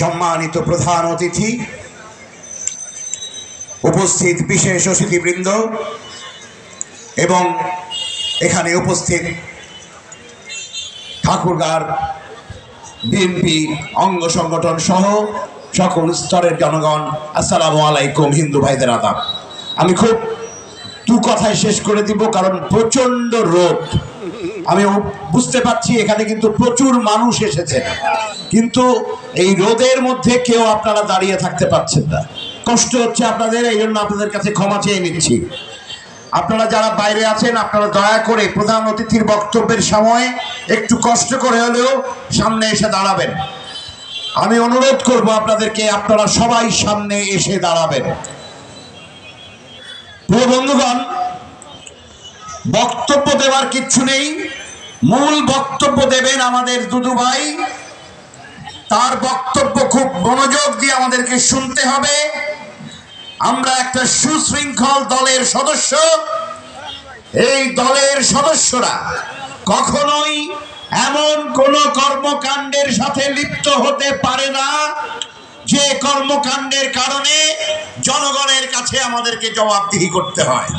সম্মানিত প্রধান অতিথি, উপস্থিত বিশেষ অতিথিবৃন্দ এবং এখানে উপস্থিত ঠাকুরগার বিএনপি অঙ্গ সংগঠন সহ সকল স্তরের জনগণ, আসসালামু আলাইকুম, হিন্দু ভাইদের আদাব। আমি খুব দু কথায় শেষ করে দিব, কারণ প্রচণ্ড রোদ। আমি বুঝতে পারছি, এখানে কিন্তু প্রচুর মানুষ এসেছে। কিন্তু এই রোদের মধ্যে কেউ আপনারা দাঁড়িয়ে থাকতে পারছেন না। কষ্ট হচ্ছে আপনাদের এই জন্য আপনাদের কাছে ক্ষমা চেয়ে নিচ্ছি। আপনারা যারা বাইরে আছেন, আপনারা দয়া করে প্রধান অতিথির বক্তব্যের সময় একটু কষ্ট করে হলেও সামনে এসে দাঁড়াবেন। আমি অনুরোধ করব আপনাদেরকে, আপনারা সবাই সামনে এসে দাঁড়াবেন। প্রিয় বন্ধুগণ, বক্তব্য দেওয়ার কিচ্ছু নেই। মূল বক্তব্য দেবেন আমাদের দুদু ভাই। তার বক্তব্য খুব মনোযোগ দিয়ে আমাদেরকে শুনতে হবে। আমরা একটা সুশৃঙ্খল দলের সদস্য। এই দলের সদস্যরা কখনোই এমন কোন কর্মকাণ্ডের সাথে লিপ্ত হতে পারে না, যে কর্মকাণ্ডের কারণে জনগণের কাছে আমাদেরকে জবাবদিহি করতে হয়।